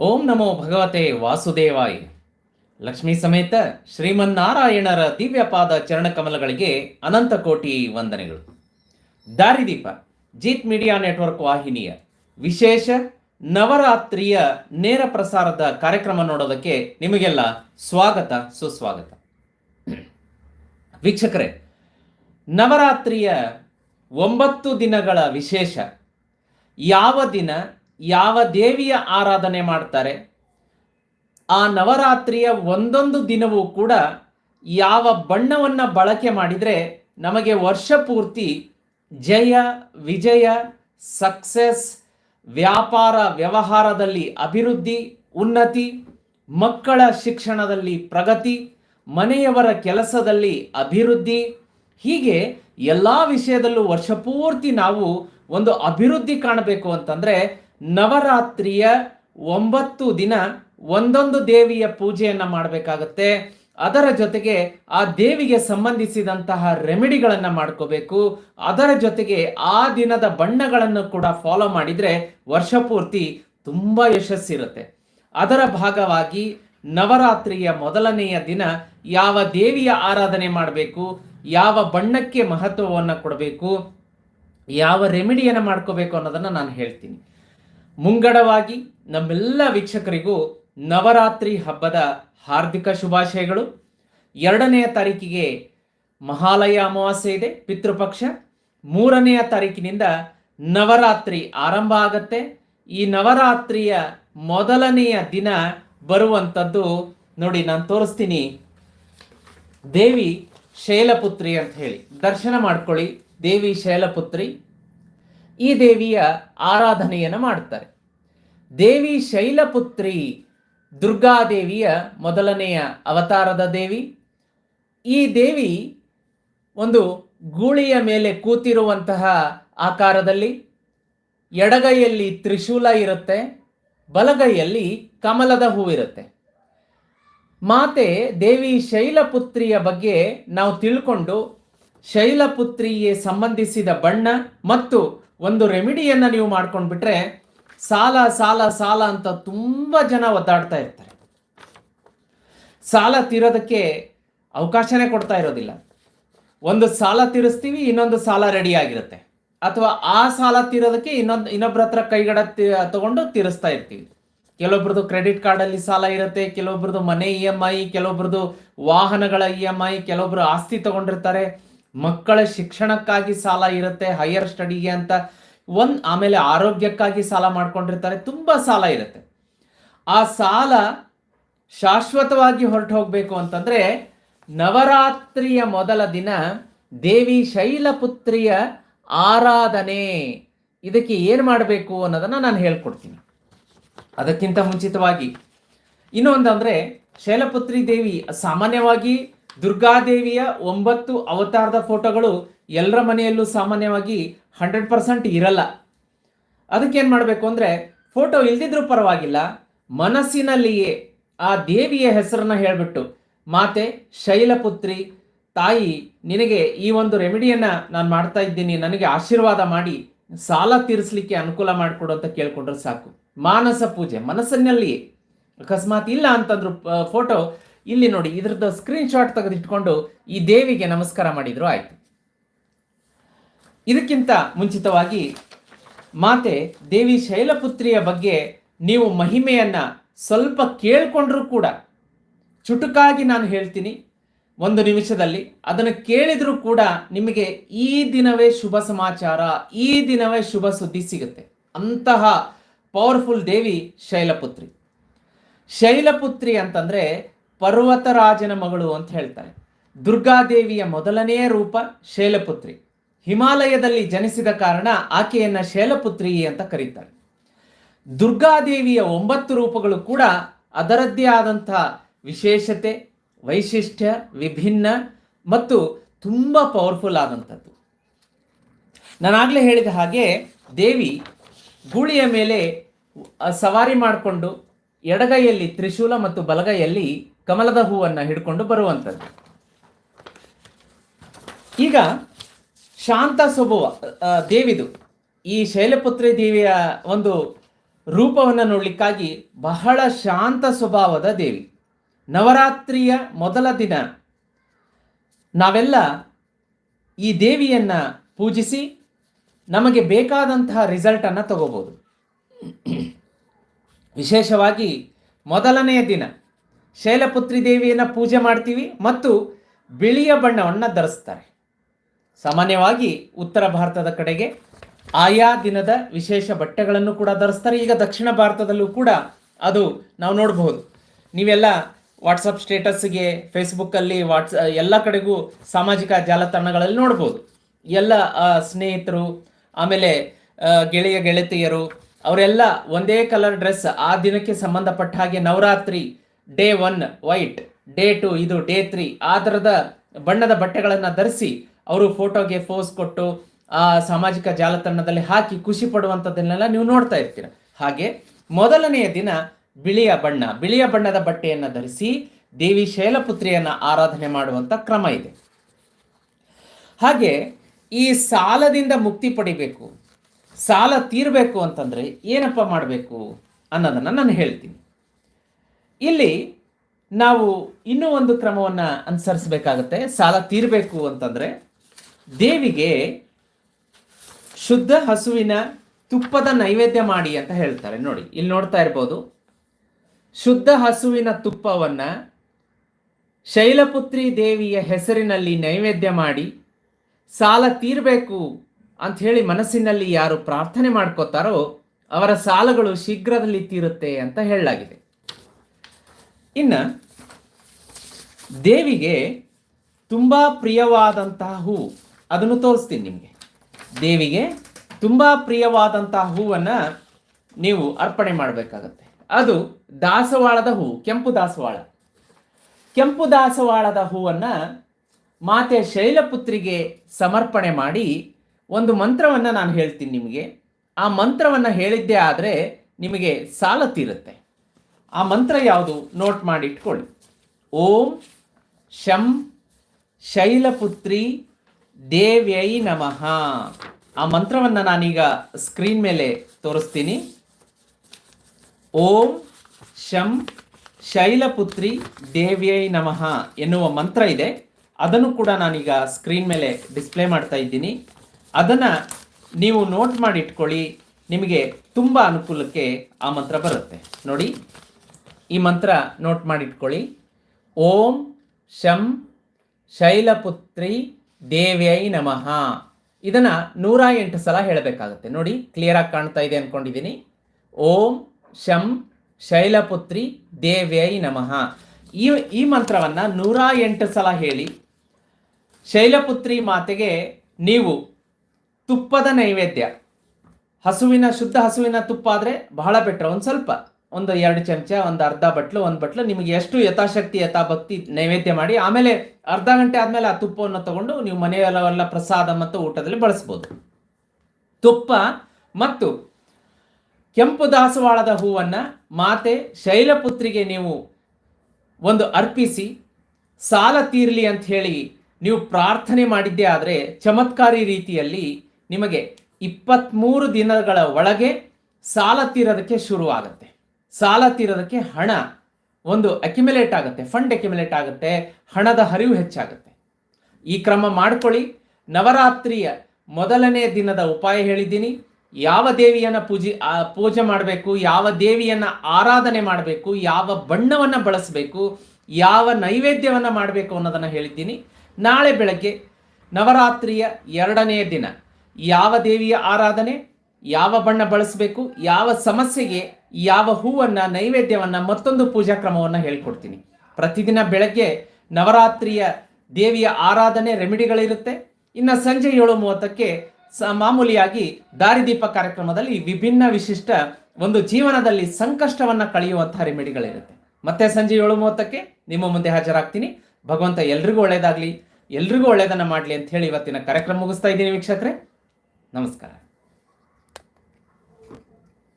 ಓಂ ನಮೋ ಭಗವತೆ ವಾಸುದೇವಾಯ. ಲಕ್ಷ್ಮೀ ಸಮೇತ ಶ್ರೀಮನ್ನಾರಾಯಣರ ದಿವ್ಯಪಾದ ಚರಣಕಮಲಗಳಿಗೆ ಅನಂತ ಕೋಟಿ ವಂದನೆಗಳು. ದಾರಿದೀಪ, ಜೀತ್ ಮೀಡಿಯಾ ನೆಟ್ವರ್ಕ್ ವಾಹಿನಿಯ ವಿಶೇಷ ನವರಾತ್ರಿಯ ನೇರ ಪ್ರಸಾರದ ಕಾರ್ಯಕ್ರಮ ನೋಡೋದಕ್ಕೆ ನಿಮಗೆಲ್ಲ ಸ್ವಾಗತ, ಸುಸ್ವಾಗತ. ವೀಕ್ಷಕರೇ, ನವರಾತ್ರಿಯ ಒಂಬತ್ತು ದಿನಗಳ ವಿಶೇಷ ಯಾವ ದಿನ? ಯಾವ ದೇವಿಯ ಆರಾಧನೆ ಮಾಡ್ತಾರೆ? ಆ ನವರಾತ್ರಿಯ ಒಂದೊಂದು ದಿನವೂ ಕೂಡ ಯಾವ ಬಣ್ಣವನ್ನು ಬಳಕೆ ಮಾಡಿದರೆ ನಮಗೆ ವರ್ಷ ಪೂರ್ತಿ ಜಯ, ವಿಜಯ, ಸಕ್ಸೆಸ್, ವ್ಯಾಪಾರ ವ್ಯವಹಾರದಲ್ಲಿ ಅಭಿವೃದ್ಧಿ, ಉನ್ನತಿ, ಮಕ್ಕಳ ಶಿಕ್ಷಣದಲ್ಲಿ ಪ್ರಗತಿ, ಮನೆಯವರ ಕೆಲಸದಲ್ಲಿ ಅಭಿವೃದ್ಧಿ, ಹೀಗೆ ಎಲ್ಲ ವಿಷಯದಲ್ಲೂ ವರ್ಷ ಪೂರ್ತಿ ನಾವು ಒಂದು ಅಭಿವೃದ್ಧಿ ಕಾಣಬೇಕು ಅಂತಂದ್ರೆ ನವರಾತ್ರಿಯ ಒಂಬತ್ತು ದಿನ ಒಂದೊಂದು ದೇವಿಯ ಪೂಜೆಯನ್ನು ಮಾಡಬೇಕಾಗತ್ತೆ. ಅದರ ಜೊತೆಗೆ ಆ ದೇವಿಗೆ ಸಂಬಂಧಿಸಿದಂತಹ ರೆಮಿಡಿಗಳನ್ನು ಮಾಡ್ಕೋಬೇಕು. ಅದರ ಜೊತೆಗೆ ಆ ದಿನದ ಬಣ್ಣಗಳನ್ನು ಕೂಡ ಫಾಲೋ ಮಾಡಿದ್ರೆ ವರ್ಷ ಪೂರ್ತಿ ತುಂಬಾ ಯಶಸ್ಸಿರುತ್ತೆ. ಅದರ ಭಾಗವಾಗಿ ನವರಾತ್ರಿಯ ಮೊದಲನೆಯ ದಿನ ಯಾವ ದೇವಿಯ ಆರಾಧನೆ ಮಾಡಬೇಕು, ಯಾವ ಬಣ್ಣಕ್ಕೆ ಮಹತ್ವವನ್ನು ಕೊಡಬೇಕು, ಯಾವ ರೆಮಿಡಿಯನ್ನು ಮಾಡ್ಕೋಬೇಕು ಅನ್ನೋದನ್ನು ನಾನು ಹೇಳ್ತೀನಿ. ಮುಂಗಡವಾಗಿ ನಮ್ಮೆಲ್ಲ ವೀಕ್ಷಕರಿಗೂ ನವರಾತ್ರಿ ಹಬ್ಬದ ಹಾರ್ದಿಕ ಶುಭಾಶಯಗಳು. ಎರಡನೆಯ ತಾರೀಕಿಗೆ ಮಹಾಲಯ ಅಮಾವಾಸ್ಯೆ ಇದೆ, ಪಿತೃಪಕ್ಷ. ಮೂರನೆಯ ತಾರೀಕಿನಿಂದ ನವರಾತ್ರಿ ಆರಂಭ ಆಗತ್ತೆ. ಈ ನವರಾತ್ರಿಯ ಮೊದಲನೆಯ ದಿನ ಬರುವಂಥದ್ದು ನೋಡಿ ನಾನು ತೋರಿಸ್ತೀನಿ. ದೇವಿ ಶೈಲಪುತ್ರಿ ಅಂತ ಹೇಳಿ. ದರ್ಶನ ಮಾಡ್ಕೊಳ್ಳಿ, ದೇವಿ ಶೈಲಪುತ್ರಿ. ಈ ದೇವಿಯ ಆರಾಧನೆಯನ್ನು ಮಾಡ್ತಾರೆ ದೇವಿ ಶೈಲಪುತ್ರಿ ದುರ್ಗಾದೇವಿಯ ಮೊದಲನೆಯ ಅವತಾರದ ದೇವಿ. ಈ ದೇವಿ ಒಂದು ಗೂಳಿಯ ಮೇಲೆ ಕೂತಿರುವಂತಹ ಆಕಾರದಲ್ಲಿ ಎಡಗೈಯಲ್ಲಿ ತ್ರಿಶೂಲ ಇರುತ್ತೆ, ಬಲಗೈಯಲ್ಲಿ ಕಮಲದ ಹೂವಿರುತ್ತೆ ಮಾತೆ ದೇವಿ ಶೈಲಪುತ್ರಿಯ ಬಗ್ಗೆ ನಾವು ತಿಳ್ಕೊಂಡು ಶೈಲಪುತ್ರಿಗೆ ಸಂಬಂಧಿಸಿದ ಬಣ್ಣ ಮತ್ತು ಒಂದು ರೆಮಿಡಿಯನ್ನು ನೀವು ಮಾಡ್ಕೊಂಡ್ಬಿಟ್ರೆ ಸಾಲ ಸಾಲ ಸಾಲ ಅಂತ ತುಂಬ ಜನ ಒದ್ದಾಡ್ತಾ ಇರ್ತಾರೆ. ಸಾಲ ತೀರೋದಕ್ಕೆ ಅವಕಾಶನೇ ಕೊಡ್ತಾ ಇರೋದಿಲ್ಲ. ಒಂದು ಸಾಲ ತೀರಿಸ್ತೀವಿ, ಇನ್ನೊಂದು ಸಾಲ ರೆಡಿ ಆಗಿರುತ್ತೆ. ಅಥವಾ ಆ ಸಾಲ ತೀರೋದಕ್ಕೆ ಇನ್ನೊಂದು ಇನ್ನೊಬ್ಬರ ಹತ್ರ ಕೈಗಡ ತಗೊಂಡು ತೀರಿಸ್ತಾ ಇರ್ತೀವಿ. ಕೆಲವೊಬ್ರದ್ದು ಕ್ರೆಡಿಟ್ ಕಾರ್ಡಲ್ಲಿ ಸಾಲ ಇರುತ್ತೆ ಕೆಲವೊಬ್ರದ್ದು ಮನೆ ಇ ಎಂ ಐ ಕೆಲವೊಬ್ರದ್ದು ವಾಹನಗಳ ಇ ಎಂ ಐ, ಕೆಲವೊಬ್ರು ಆಸ್ತಿ ತಗೊಂಡಿರ್ತಾರೆ. ಮಕ್ಕಳ ಶಿಕ್ಷಣಕ್ಕಾಗಿ ಸಾಲ ಇರುತ್ತೆ ಹೈಯರ್ ಸ್ಟಡಿಗೆ ಅಂತ. ಒಂದ್ ಆಮೇಲೆ ಆರೋಗ್ಯಕ್ಕಾಗಿ ಸಾಲ ಮಾಡ್ಕೊಂಡಿರ್ತಾರೆ, ತುಂಬಾ ಸಾಲ ಇರುತ್ತೆ. ಆ ಸಾಲ ಶಾಶ್ವತವಾಗಿ ಹೊರಟು ಹೋಗ್ಬೇಕು ಅಂತಂದ್ರೆ, ನವರಾತ್ರಿಯ ಮೊದಲ ದಿನ ದೇವಿ ಶೈಲಪುತ್ರಿಯ ಆರಾಧನೆ. ಇದಕ್ಕೆ ಏನು ಮಾಡಬೇಕು ಅನ್ನೋದನ್ನ ನಾನು ಹೇಳ್ಕೊಡ್ತೀನಿ. ಅದಕ್ಕಿಂತ ಮುಂಚಿತವಾಗಿ ಇನ್ನೊಂದು ಅಂದ್ರೆ ಶೈಲಪುತ್ರಿ ದೇವಿ ಸಾಮಾನ್ಯವಾಗಿ ದುರ್ಗಾದೇವಿಯ ಒಂಬತ್ತು ಅವತಾರದ ಫೋಟೋಗಳು ಎಲ್ಲರ ಮನೆಯಲ್ಲೂ ಸಾಮಾನ್ಯವಾಗಿ ಹಂಡ್ರೆಡ್ ಪರ್ಸೆಂಟ್ ಇರಲ್ಲ. ಅದಕ್ಕೇನು ಮಾಡಬೇಕು ಅಂದರೆ ಫೋಟೋ ಇಲ್ದಿದ್ರೂ ಪರವಾಗಿಲ್ಲ, ಮನಸ್ಸಿನಲ್ಲಿಯೇ ಆ ದೇವಿಯ ಹೆಸರನ್ನ ಹೇಳಿಬಿಟ್ಟು, ಮಾತೆ, ಶೈಲಪುತ್ರಿ, ತಾಯಿ, ನಿನಗೆ ಈ ಒಂದು ರೆಮಿಡಿಯನ್ನು ನಾನು ಮಾಡ್ತಾ ಇದ್ದೀನಿ, ನನಗೆ ಆಶೀರ್ವಾದ ಮಾಡಿ, ಸಾಲ ತೀರಿಸಲಿಕ್ಕೆ ಅನುಕೂಲ ಮಾಡಿಕೊಡು ಅಂತ ಕೇಳ್ಕೊಂಡ್ರೆ ಸಾಕು. ಮಾನಸ ಪೂಜೆ ಮನಸ್ಸಿನಲ್ಲಿಯೇ. ಅಕಸ್ಮಾತ್ ಇಲ್ಲ ಅಂತಂದ್ರು ಫೋಟೋ ಇಲ್ಲಿ ನೋಡಿ, ಇದ್ರದ್ದು ಸ್ಕ್ರೀನ್ ಶಾಟ್ ತೆಗೆದಿಟ್ಕೊಂಡು ಈ ದೇವಿಗೆ ನಮಸ್ಕಾರ ಮಾಡಿದ್ರು, ಆಯ್ತು. ಇದಕ್ಕಿಂತ ಮುಂಚಿತವಾಗಿ ಮಾತೆ ದೇವಿ ಶೈಲಪುತ್ರಿಯ ಬಗ್ಗೆ ನೀವು ಮಹಿಮೆಯನ್ನ ಸ್ವಲ್ಪ ಕೇಳಿಕೊಂಡ್ರೂ ಕೂಡ ಚುಟುಕಾಗಿ ನಾನು ಹೇಳ್ತೀನಿ. ಒಂದು ನಿಮಿಷದಲ್ಲಿ ಅದನ್ನು ಕೇಳಿದರೂ ಕೂಡ ನಿಮಗೆ ಈ ದಿನವೇ ಶುಭ ಸಮಾಚಾರ, ಈ ದಿನವೇ ಶುಭ ಸುದ್ದಿ ಸಿಗುತ್ತೆ. ಅಂತಹ ಪವರ್ಫುಲ್ ದೇವಿ ಶೈಲಪುತ್ರಿ. ಶೈಲಪುತ್ರಿ ಅಂತಂದ್ರೆ ಪರ್ವತರಾಜನ ಮಗಳು ಅಂತ ಹೇಳ್ತಾರೆ. ದುರ್ಗಾದೇವಿಯ ಮೊದಲನೆಯ ರೂಪ ಶೈಲಪುತ್ರಿ. ಹಿಮಾಲಯದಲ್ಲಿ ಜನಿಸಿದ ಕಾರಣ ಆಕೆಯನ್ನ ಶೈಲಪುತ್ರಿ ಅಂತ ಕರೀತಾರೆ. ದುರ್ಗಾದೇವಿಯ ಒಂಬತ್ತು ರೂಪಗಳು ಕೂಡ ಅದರದ್ದೇ ಆದಂತಹ ವಿಶೇಷತೆ, ವೈಶಿಷ್ಟ್ಯ, ವಿಭಿನ್ನ ಮತ್ತು ತುಂಬ ಪವರ್ಫುಲ್ ಆದಂಥದ್ದು. ನಾನಾಗಲೇ ಹೇಳಿದ ಹಾಗೆ ದೇವಿ ಗೂಳಿಯ ಮೇಲೆ ಸವಾರಿ ಮಾಡಿಕೊಂಡು ಎಡಗೈಯಲ್ಲಿ ತ್ರಿಶೂಲ ಮತ್ತು ಬಲಗೈಯಲ್ಲಿ ಕಮಲದ ಹೂವನ್ನು ಹಿಡ್ಕೊಂಡು ಬರುವಂಥದ್ದು ಈಗ ಶಾಂತ ಸ್ವಭಾವ ದೇವಿದು. ಈ ಶೈಲಪುತ್ರಿ ದೇವಿಯ ಒಂದು ರೂಪವನ್ನು ನೋಡಲಿಕ್ಕಾಗಿ ಬಹಳ ಶಾಂತ ಸ್ವಭಾವದ ದೇವಿ. ನವರಾತ್ರಿಯ ಮೊದಲ ದಿನ ನಾವೆಲ್ಲ ಈ ದೇವಿಯನ್ನ ಪೂಜಿಸಿ ನಮಗೆ ಬೇಕಾದಂತಹ ರಿಸಲ್ಟನ್ನು ತಗೋಬೋದು. ವಿಶೇಷವಾಗಿ ಮೊದಲನೆಯ ದಿನ. ಶೈಲಪುತ್ರಿ ದೇವಿಯನ್ನು ಪೂಜೆ ಮಾಡ್ತೀವಿ ಮತ್ತು ಬಿಳಿಯ ಬಣ್ಣವನ್ನು ಧರಿಸ್ತಾರೆ. ಸಾಮಾನ್ಯವಾಗಿ ಉತ್ತರ ಭಾರತದ ಕಡೆಗೆ ಆಯಾ ದಿನದ ವಿಶೇಷ ಬಟ್ಟೆಗಳನ್ನು ಕೂಡ ಧರಿಸ್ತಾರೆ. ಈಗ ದಕ್ಷಿಣ ಭಾರತದಲ್ಲೂ ಕೂಡ ಅದು ನಾವು ನೋಡಬಹುದು. ನೀವೆಲ್ಲ ವಾಟ್ಸಪ್ ಸ್ಟೇಟಸ್ಗೆ ಫೇಸ್ಬುಕ್ಕಲ್ಲಿ ವಾಟ್ಸ್ ಎಲ್ಲ ಕಡೆಗೂ ಸಾಮಾಜಿಕ ಜಾಲತಾಣಗಳಲ್ಲಿ ನೋಡ್ಬೋದು ಎಲ್ಲ ಸ್ನೇಹಿತರು, ಆಮೇಲೆ ಗೆಳೆಯ ಗೆಳತಿಯರು, ಅವರೆಲ್ಲ ಒಂದೇ ಕಲರ್ ಡ್ರೆಸ್ ಆ ದಿನಕ್ಕೆ ಸಂಬಂಧಪಟ್ಟ ಹಾಗೆ Navaratri day one white day two ಇದು ಡೇ ತ್ರೀ ಆ ಥರದ ಬಣ್ಣದ ಬಟ್ಟೆಗಳನ್ನು ಧರಿಸಿ ಅವರು ಫೋಟೋಗೆ ಫೋಸ್ ಕೊಟ್ಟು, ಆ ಸಾಮಾಜಿಕ ಜಾಲತಾಣದಲ್ಲಿ ಹಾಕಿ ಖುಷಿ ಪಡುವಂಥದ್ದನ್ನೆಲ್ಲ ನೀವು ನೋಡ್ತಾ ಇರ್ತೀರ. ಹಾಗೆ ಮೊದಲನೆಯ ದಿನ ಬಿಳಿಯ ಬಣ್ಣ. ಬಿಳಿಯ ಬಣ್ಣದ ಬಟ್ಟೆಯನ್ನು ಧರಿಸಿ ದೇವಿ ಶೈಲಪುತ್ರಿಯನ್ನ ಆರಾಧನೆ ಮಾಡುವಂಥ ಕ್ರಮ ಇದೆ. ಹಾಗೆ ಈ ಸಾಲದಿಂದ ಮುಕ್ತಿ ಪಡಿಬೇಕು. ಸಾಲ ತೀರಬೇಕು ಅಂತಂದ್ರೆ ಏನಪ್ಪ ಮಾಡಬೇಕು ಅನ್ನೋದನ್ನು ನಾನು ಹೇಳ್ತೀನಿ. ಇಲ್ಲಿ ನಾವು ಇನ್ನೂ ಒಂದು ಕ್ರಮವನ್ನು ಅನುಸರಿಸಬೇಕಾಗತ್ತೆ. ಸಾಲ ತೀರಬೇಕು ಅಂತಂದರೆ ದೇವಿಗೆ ಶುದ್ಧ ಹಸುವಿನ ತುಪ್ಪದ ನೈವೇದ್ಯ ಮಾಡಿ ಅಂತ ಹೇಳ್ತಾರೆ. ನೋಡಿ, ಇಲ್ಲಿ ನೋಡ್ತಾ ಇರ್ಬೋದು. ಶುದ್ಧ ಹಸುವಿನ ತುಪ್ಪವನ್ನು ಶೈಲಪುತ್ರಿ ದೇವಿಯ ಹೆಸರಿನಲ್ಲಿ ನೈವೇದ್ಯ ಮಾಡಿ ಸಾಲ ತೀರಬೇಕು ಅಂತ ಹೇಳಿ ಮನಸ್ಸಿನಲ್ಲಿ ಯಾರು ಪ್ರಾರ್ಥನೆ ಮಾಡ್ಕೋತಾರೋ ಅವರ ಸಾಲಗಳು ಶೀಘ್ರದಲ್ಲಿ ತೀರುತ್ತೆ ಅಂತ ಹೇಳಲಾಗಿದೆ. ಇನ್ನ ದೇವಿಗೆ ತುಂಬಾ ಪ್ರಿಯವಾದಂತಹ ಹೂವು ಅದನ್ನು ತೋರಿಸ್ತೀನಿ ನಿಮಗೆ. ದೇವಿಗೆ ತುಂಬಾ ಪ್ರಿಯವಾದಂತಹ ಹೂವನ್ನು ನೀವು ಅರ್ಪಣೆ ಮಾಡಬೇಕಾಗತ್ತೆ. ಅದು ದಾಸವಾಳದ ಹೂವು ಕೆಂಪು ದಾಸವಾಳ. ಕೆಂಪು ದಾಸವಾಳದ ಹೂವನ್ನು ಮಾತೆ ಶೈಲಪುತ್ರಿಗೆ ಸಮರ್ಪಣೆ ಮಾಡಿ ಒಂದು ಮಂತ್ರವನ್ನ ನಾನು ಹೇಳ್ತೀನಿ ನಿಮಗೆ. ಆ ಮಂತ್ರವನ್ನ ಹೇಳಿದ್ದೇ ಆದರೆ ನಿಮಗೆ ಸಾಲ ತೀರುತ್ತೆ. ಆ ಮಂತ್ರ ಯಾವುದು? ನೋಟ್ ಮಾಡಿ ಇಟ್ಕೊಳ್ಳಿ ಓಂ ಶಂ ಶೈಲಪುತ್ರಿ ದೇವ್ಯೈ ನಮಃ. ಆ ಮಂತ್ರವನ್ನು ನಾನೀಗ ಸ್ಕ್ರೀನ್ ಮೇಲೆ ತೋರಿಸ್ತೀನಿ. ಓಂ ಶಂ ಶೈಲಪುತ್ರಿ ದೇವ್ಯೈ ನಮಃ ಎನ್ನುವ ಮಂತ್ರ ಇದೆ. ಅದನ್ನು ಕೂಡ ನಾನೀಗ ಸ್ಕ್ರೀನ್ ಮೇಲೆ ಡಿಸ್ಪ್ಲೇ ಮಾಡ್ತಾ ಇದ್ದೀನಿ. ಅದನ್ನು ನೀವು ನೋಟ್ ಮಾಡಿ ಇಟ್ಕೊಳ್ಳಿ ನಿಮಗೆ ತುಂಬ ಅನುಕೂಲಕ್ಕೆ ಆ ಮಂತ್ರ ಬರುತ್ತೆ. ನೋಡಿ. ಈ ಮಂತ್ರ ನೋಟ್ ಮಾಡಿಟ್ಕೊಳ್ಳಿ. ಓಂ ಶಂ ಶೈಲಪುತ್ರಿ ದೇವ್ಯೈ ನಮಃ. ಇದನ್ನ ನೂರ ಎಂಟು ಸಲ ಹೇಳಬೇಕಾಗುತ್ತೆ. ನೋಡಿ ಕ್ಲಿಯರ್ ಆಗಿ ಕಾಣ್ತಾ ಇದೆ ಅಂದ್ಕೊಂಡಿದ್ದೀನಿ ಓಂ ಶಂ ಶೈಲಪುತ್ರಿ ದೇವ್ಯೈ ನಮಃ. ಈ ಈ ಮಂತ್ರವನ್ನ ನೂರ ಎಂಟು ಸಲ ಹೇಳಿ. ಶೈಲಪುತ್ರಿ ಮಾತೆಗೆ ನೀವು ತುಪ್ಪದ ನೈವೇದ್ಯ. ಹಸುವಿನ, ಶುದ್ಧ ಹಸುವಿನ ತುಪ್ಪ ಆದರೆ ಬಹಳ ಬೆಟ್ರ್ ಒಂದು ಸ್ವಲ್ಪ. ಒಂದು ಎರಡು ಚಮಚ, ಒಂದು ಅರ್ಧ ಬಟ್ಲು, ಒಂದು ಬಟ್ಲು, ನಿಮಗೆ ಎಷ್ಟು ಯಥಾಶಕ್ತಿ, ಯಥಾಭಕ್ತಿ ನೈವೇದ್ಯ ಮಾಡಿ, ಆಮೇಲೆ ಅರ್ಧ ಗಂಟೆ ಆದಮೇಲೆ ಆ ತುಪ್ಪವನ್ನು ತಗೊಂಡು ನೀವು ಮನೆಯಲ್ಲವೆಲ್ಲ ಪ್ರಸಾದ ಮತ್ತು ಊಟದಲ್ಲಿ ಬಳಸ್ಬೋದು. ತುಪ್ಪ ಮತ್ತು ಕೆಂಪು ದಾಸವಾಳದ ಹೂವನ್ನ ಮಾತೆ ಶೈಲಪುತ್ರಿಗೆ ನೀವು ಒಂದು ಅರ್ಪಿಸಿ, ಸಾಲ ತೀರಲಿ ಅಂತ ಹೇಳಿ ನೀವು ಪ್ರಾರ್ಥನೆ ಮಾಡಿದ್ದೇ ಆದರೆ ಚಮತ್ಕಾರಿ ರೀತಿಯಲ್ಲಿ ನಿಮಗೆ ಇಪ್ಪತ್ತ್ಮೂರು ದಿನಗಳ ಒಳಗೆ ಸಾಲ ತೀರೋದಕ್ಕೆ ಶುರು ಆಗುತ್ತೆ ಸಾಲ ತೀರೋದಕ್ಕೆ ಹಣ ಒಂದು ಅಕ್ಯುಮುಲೇಟ್ ಆಗುತ್ತೆ ಫಂಡ್ ಅಕ್ಯುಮುಲೇಟ್ ಆಗುತ್ತೆ, ಹಣದ ಹರಿವು ಹೆಚ್ಚಾಗುತ್ತೆ. ಈ ಕ್ರಮ ಮಾಡ್ಕೊಳ್ಳಿ. ನವರಾತ್ರಿಯ ಮೊದಲನೇ ದಿನದ ಉಪಾಯ ಹೇಳಿದ್ದೀನಿ. ಯಾವ ದೇವಿಯನ್ನ ಪೂಜೆ ಪೂಜೆ ಮಾಡಬೇಕು, ಯಾವ ದೇವಿಯನ್ನ ಆರಾಧನೆ ಮಾಡಬೇಕು, ಯಾವ ಬಣ್ಣವನ್ನ ಬಳಸಬೇಕು, ಯಾವ ನೈವೇದ್ಯವನ್ನು ಮಾಡಬೇಕು ಅನ್ನೋದನ್ನು ಹೇಳಿದ್ದೀನಿ. ನಾಳೆ ಬೆಳಗ್ಗೆ ನವರಾತ್ರಿಯ ಎರಡನೆಯ ದಿನ ಯಾವ ದೇವಿಯ ಆರಾಧನೆ, ಯಾವ ಬಣ್ಣ ಬಳಸಬೇಕು, ಯಾವ ಸಮಸ್ಯೆಗೆ ಯಾವ ಹೂವನ್ನು, ನೈವೇದ್ಯವನ್ನ ಮತ್ತೊಂದು ಪೂಜಾ ಕ್ರಮವನ್ನ ಹೇಳ್ಕೊಡ್ತೀನಿ. ಪ್ರತಿದಿನ ಬೆಳಗ್ಗೆ ನವರಾತ್ರಿಯ ದೇವಿಯ ಆರಾಧನೆ ರೆಮಿಡಿಗಳಿರುತ್ತೆ. ಇನ್ನು ಸಂಜೆ ಏಳು ಮೂವತ್ತಕ್ಕೆ ಸ ಮಾಮೂಲಿಯಾಗಿ ದಾರಿದೀಪ ಕಾರ್ಯಕ್ರಮದಲ್ಲಿ ವಿಭಿನ್ನ ವಿಶಿಷ್ಟ ಒಂದು ಜೀವನದಲ್ಲಿ ಸಂಕಷ್ಟವನ್ನ ಕಳೆಯುವಂತಹ ರೆಮಿಡಿಗಳಿರುತ್ತೆ. ಮತ್ತೆ ಸಂಜೆ ಏಳು ಮೂವತ್ತಕ್ಕೆ ನಿಮ್ಮ ಮುಂದೆ ಹಾಜರಾಗ್ತೀನಿ. ಭಗವಂತ ಎಲ್ರಿಗೂ ಒಳ್ಳೇದಾಗ್ಲಿ. ಎಲ್ರಿಗೂ ಒಳ್ಳೇದನ್ನ ಮಾಡಲಿ ಅಂತ ಹೇಳಿ ಇವತ್ತಿನ ಕಾರ್ಯಕ್ರಮ ಮುಗಿಸ್ತಾ ಇದ್ದೀನಿ ವೀಕ್ಷಕರೇ. ನಮಸ್ಕಾರ.